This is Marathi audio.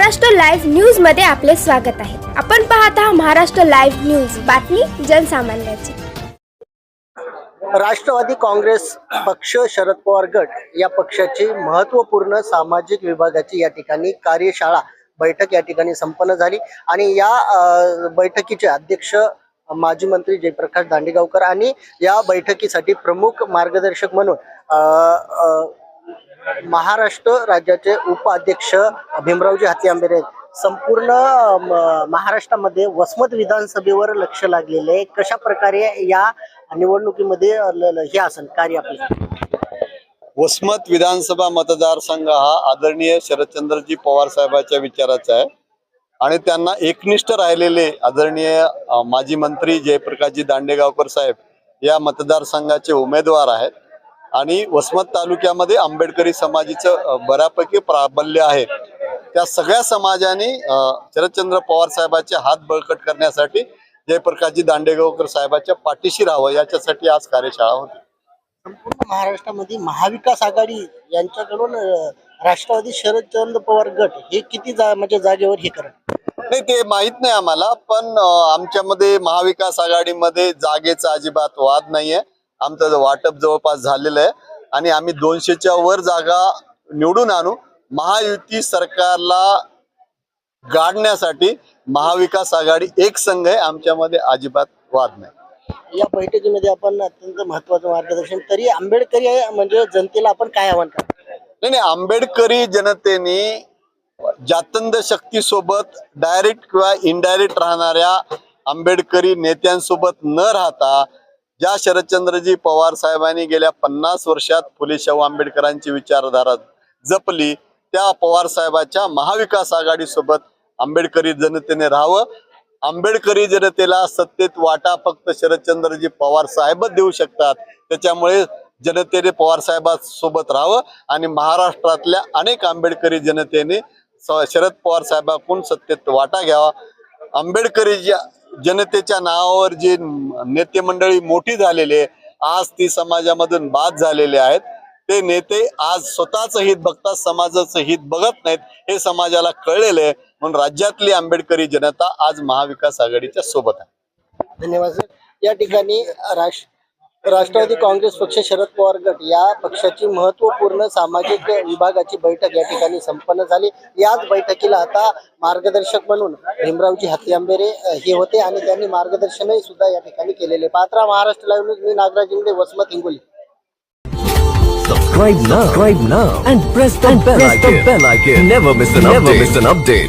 महाराष्ट्र लाईव्ह न्यूजमध्ये आपले स्वागत आहे. आपण पाहत आहात महाराष्ट्र लाईव्ह न्यूज. बातमी जनसामान्याची. राष्ट्रवादी काँग्रेस पक्ष शरद पवार गट या पक्षाची महत्त्वपूर्ण सामाजिक विभागाची या ठिकाणी कार्यशाळा बैठक या ठिकाणी संपन्न झाली. आणि या बैठकीचे अध्यक्ष माजी मंत्री जयप्रकाश दांडेगावकर आणि या बैठकीसाठी प्रमुख मार्गदर्शक म्हणून महाराष्ट्र राज्याचे उपाध्यक्ष भीमरावजी हाती आंबेरे संपूर्ण महाराष्ट्रामध्ये वसमत विधानसभेवर लक्ष लागलेले आहे. कशा प्रकारे या निवडणुकीमध्ये हे असेल कार्य आपलं? वसमत विधानसभा मतदारसंघ हा आदरणीय शरदचंद्रजी पवार साहेबांच्या विचाराचा आहे. आणि त्यांना एकनिष्ठ राहिलेले आदरणीय माजी मंत्री जयप्रकाशजी दांडेगावकर साहेब या मतदारसंघाचे उमेदवार आहेत. आणि वसमत तालुक्यामध्ये आंबेडकरी समाजाचं बऱ्यापैकी प्राबल्य आहे. त्या सगळ्या समाजाने शरदचंद्र पवार साहेबांचे हात बळकट करण्यासाठी जयप्रकाशजी दांडेगावकर साहेबांच्या पाठीशी राहावं याच्यासाठी आज कार्यशाळा होती. संपूर्ण महाराष्ट्रामध्ये महाविकास आघाडी यांच्याकडून राष्ट्रवादी शरदचंद्र पवार गट हे किती जा म्हणजे जागेवर हे करत? नाही ते माहीत नाही आम्हाला पण आमच्यामध्ये महाविकास आघाडीमध्ये जागेचा अजिबात वाद नाहीये. आमचं वाटप जवळपास झालेलं आहे आणि आम्ही दोनशेच्या वर जागा निवडून आणू. महायुती सरकारला गाडण्यासाठी महाविकास आघाडी एक संघ आहे आमच्यामध्ये अजिबात वाद नाही. या बैठकीमध्ये आपण अत्यंत महत्वाचं मार्गदर्शन तरी आंबेडकरी म्हणजे जनतेला आपण काय आव्हान करतो नाही नाही आंबेडकरी जनतेने जातंद शक्तीसोबत डायरेक्ट किंवा इनडायरेक्ट राहणाऱ्या आंबेडकरी नेत्यांसोबत न राहता ज्या शरदचंद्रजी पवार साहेबांनी गेल्या पन्नास वर्षात फुले शाहू आंबेडकरांची विचारधारा जपली त्या पवार साहेबाच्या महाविकास आघाडी सोबत आंबेडकरी जनतेने राहावं. आंबेडकरी जनतेला सत्तेत वाटा फक्त शरदचंद्रजी पवार साहेबच देऊ शकतात. त्याच्यामुळे जनतेने पवार साहेबांसोबत राहावं आणि महाराष्ट्रातल्या अनेक आंबेडकरी जनतेने शरद पवार साहेबांकडून सत्तेत वाटा घ्यावा. आंबेडकरी ज्या- जनतेच्या नावावर जी नेते मंडळी मोठी झालेले आहे आज ती समाजामधून बाद झालेले आहेत. ते नेते आज स्वतःच हित बघतात समाजाचं हित बघत नाहीत हे समाजाला कळलेलं आहे. म्हणून राज्यातली आंबेडकरी जनता आज महाविकास आघाडीच्या सोबत आहे. धन्यवाद सर. या ठिकाणी राष्ट्र राष्ट्रवादी काँग्रेस पक्ष शरद पवार गट या पक्षाची महत्त्वपूर्ण सामाजिक विभागाची बैठक या ठिकाणी संपन्न झाली याच बैठकीला आता मार्गदर्शक म्हणून भीमरावजी हत्यांबेरे हे होते आणि त्यांनी मार्गदर्शनही सुद्धा या ठिकाणी केलेले पात्रा Maharashtra live news me Nagraj Ingade Vasmat Hingoli Subscribe now. Subscribe now and press the bell icon. Never miss an update. Never miss an update.